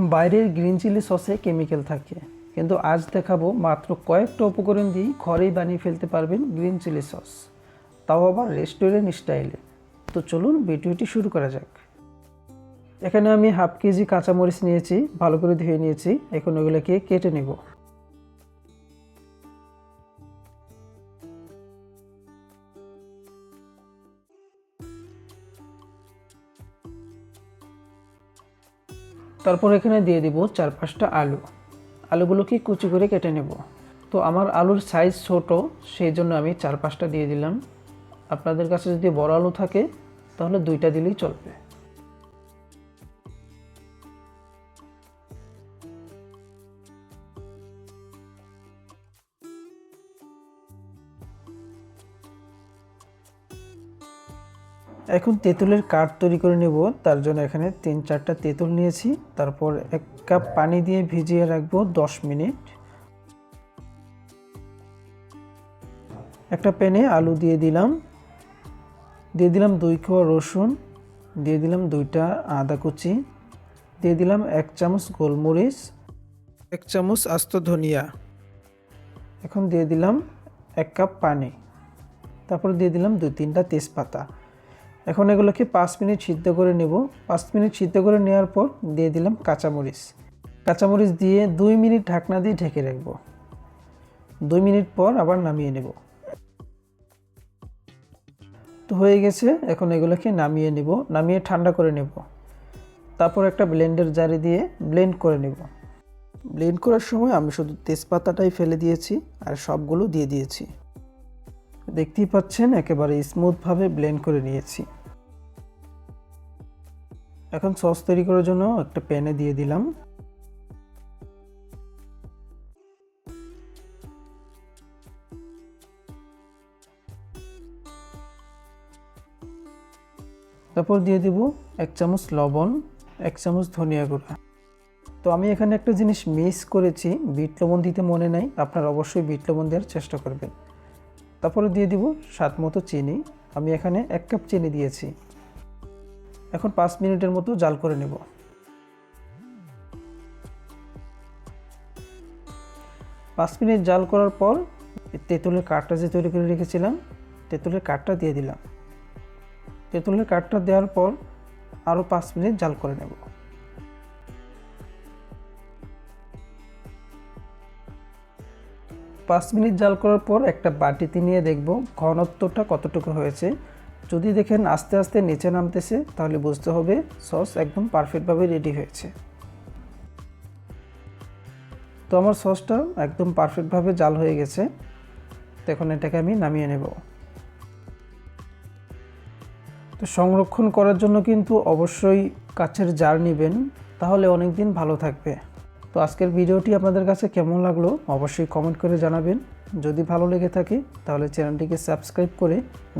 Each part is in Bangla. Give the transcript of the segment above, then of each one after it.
বাইরের গ্রিন চিলি সসে কেমিক্যাল থাকে। কিন্তু আজ দেখাবো মাত্র কয়েকটা উপকরণ দিয়েই ঘরেই বানিয়ে ফেলতে পারবেন গ্রিন চিলি সস। তাও আবার রেস্টুরেন্ট স্টাইলে। তো চলুন ভিডিওটি শুরু করা যাক। এখানে আমি হাফ কেজি কাঁচামরিচ নিয়েছি, ভালো করে ধুয়ে নিয়েছি, এখন ওগুলোকে কেটে নেব। তারপর এখানে দিয়ে দিব চার পাঁচটা আলু। আলুগুলোকে কুচি করে কেটে নেব। তো আমার আলুর সাইজ ছোট, সেই জন্য আমি চার পাঁচটা দিয়ে দিলাম। আপনাদের কাছে যদি বড় আলু থাকে, তাহলে দুইটা দিলেই চলবে। এখন তেঁতুলের কাঠ তৈরি করে নেব। তার জন্য এখানে তিন চারটা তেঁতুল নিয়েছি। তারপর এক কাপ পানি দিয়ে ভিজিয়ে রাখব দশ মিনিট। একটা প্যানে আলু দিয়ে দিলাম। দিয়ে দিলাম দুই কোয়া রসুন। দিয়ে দিলাম দুইটা আদা কুচি। দিয়ে দিলাম এক চামচ গোলমরিচ। এক চামচ আস্ত ধনিয়া। এখন দিয়ে দিলাম এক কাপ পানি। তারপর দিয়ে দিলাম দুই তিনটা তেজপাতা। এখন এগুলোকে পাঁচ মিনিট সিদ্ধ করে নেব। পাঁচ মিনিট সিদ্ধ করে নেওয়ার পর দিয়ে দিলাম কাঁচামরিচ। কাঁচামরিচ দিয়ে দুই মিনিট ঢাকনা দিয়ে ঢেকে রাখব। দুই মিনিট পর আবার নামিয়ে নেব। তো হয়ে গেছে, এখন এগুলোকে নামিয়ে নেব, নামিয়ে ঠান্ডা করে নেব। তারপর একটা ব্লেন্ডার জারে দিয়ে ব্লেন্ড করে নেব। ব্লেন্ড করার সময় আমি শুধু তেজপাতাটাই ফেলে দিয়েছি আর সবগুলো দিয়ে দিয়েছি। দেখতেই পাচ্ছেন, একেবারে স্মুথভাবে ব্লেন্ড করে নিয়েছি। এখন সস তৈরি করার জন্য একটা প্যানে দিয়ে দিলাম। তারপর দিয়ে দিব এক চামচ লবণ, এক চামচ ধনিয়া গুঁড়া। তো আমি এখানে একটা জিনিস মিস করেছি, বিট লবণ দিতে মনে নাই, আপনারা অবশ্যই বিট লবণ দেওয়ার চেষ্টা করবেন। তারপরে দিয়ে দিব স্বাদ মতো চিনি। আমি এখানে এক কাপ চিনি দিয়েছি। এখন পাঁচ মিনিটের মতো জাল করে নেব। পাঁচ মিনিট জাল করার পর তেঁতুলের কাঠটা যে তৈরি করে রেখেছিলাম, তেঁতুলের কাঠটা দিয়ে দিলাম। তেঁতুলের কাঠটা দেওয়ার পর আরও পাঁচ মিনিট জাল করে নেব। পাঁচ মিনিট জাল করার পর একটা বাটিতে নিয়ে দেখব ঘনত্বটা কতটুকু হয়েছে। যদি দেখেন আস্তে আস্তে নিচে নামতেছে, তাহলে বুঝতে হবে সস একদম পারফেক্টভাবে রেডি হয়েছে। তো আমার সসটা একদম পারফেক্টভাবে জাল হয়ে গেছে। তো এখন এটাকে আমি নামিয়ে নেব। তো সংরক্ষণ করার জন্য কিন্তু অবশ্যই কাছের জার নেবেন, তাহলে অনেক দিন ভালো থাকবে। তো আজকের ভিডিওটি আপনাদের কাছে কেমন লাগল অবশ্যই কমেন্ট করে জানাবেন। যদি ভালো লেগে থাকে, তাহলে চ্যানেলটিকে সাবস্ক্রাইব করে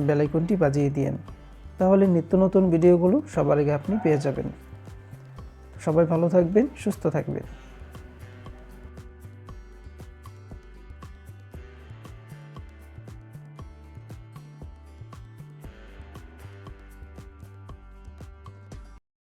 বেলাইকনটি বাজিয়ে দিয়েন। তাহলে নিত্য নতুন ভিডিওগুলো সবার আগে আপনি পেয়ে যাবেন। সবাই ভালো থাকবেন, সুস্থ থাকবেন।